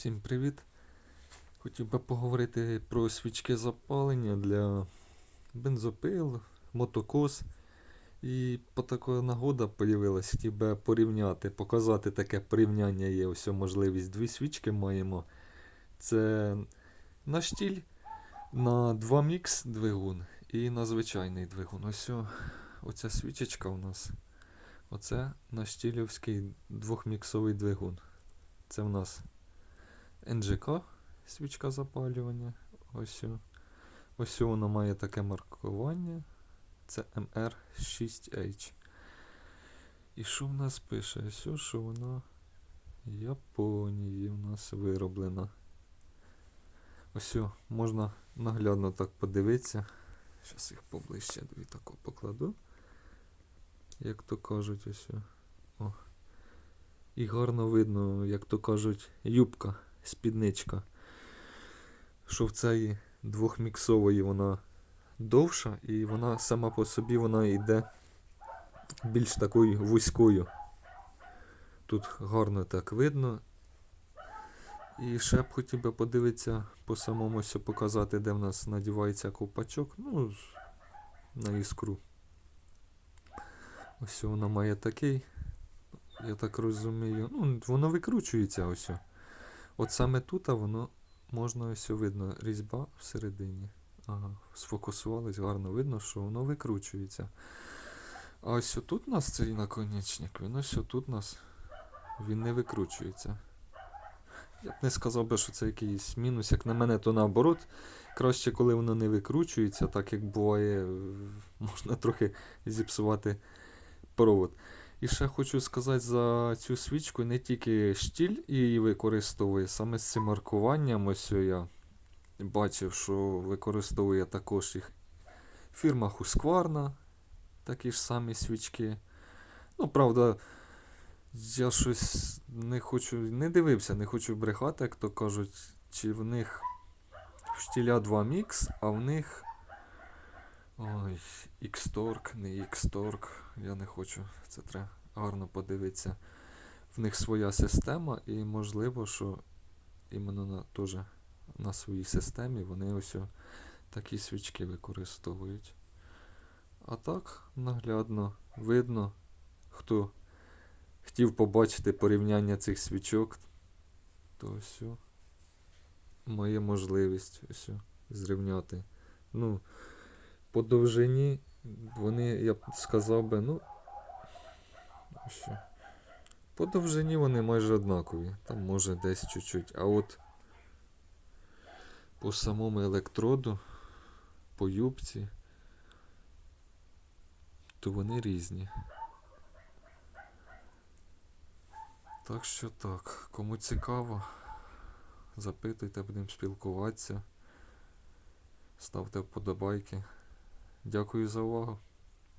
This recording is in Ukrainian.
Всім привіт! Хотів би поговорити про свічки запалення для бензопил, мотокос. І по така нагода появилась, хотів би порівняти, показати таке порівняння є. Ось можливість. Дві свічки маємо. Це на штіль, на 2 мікс двигун і на звичайний двигун. Ось оця свічечка у нас. Оце на штілівський двохміксовий двигун. Це в нас НЖК, свічка запалювання. Ось. Ось воно має таке маркування. Це MR6H. І що в нас пише? Ось, що вона Японії в нас вироблена. Ось можна наглядно так подивитися. Зараз їх поближче дві тако покладу. Як то кажуть, ось. О. І гарно видно, як то кажуть, юбка, спідничка. Що в цієї двохміксової вона довша, і вона сама по собі вона йде більш такою вузькою. Тут гарно так видно. І ще б хотів би подивитися по самому показати, де в нас надівається ковпачок. Ну, на іскру. Ось вона має такий. Я так розумію. Ну, воно викручується ось. От саме тут воно можна ось видно різьба всередині. Ага, сфокусувались, гарно видно, що воно викручується. А ось тут у нас цей наконечник, він ось тут у нас він не викручується. Я б не сказав би, що це якийсь мінус. Як на мене, то наоборот. Краще, коли воно не викручується, так як буває, можна трохи зіпсувати провод. І ще хочу сказати за цю свічку, не тільки штіль її використовує, саме з цим маркуванням. Ось я бачив, що використовує також їх фірма Husqvarna, такі ж самі свічки. Ну, правда, я щось не хочу, не дивився, не хочу брехати, як то кажуть, чи в них в штіля 2 мікс, а в них. Ой, X-Torque, не X-Torque, я не хочу. Це треба гарно подивитися. В них своя система, і можливо, що іменно на, теж на своїй системі вони ось такі свічки використовують. А так, наглядно, видно, хто хотів побачити порівняння цих свічок, то ось має можливість ось зрівняти. Ну, по довжині вони, я б сказав би, ну. Що? По довжині вони майже однакові. Там може десь чуть-чуть. А от по самому електроду, по юбці, то вони різні. Так що так, кому цікаво, запитуйте, будемо спілкуватися. Ставте вподобайки. Дякую за увагу.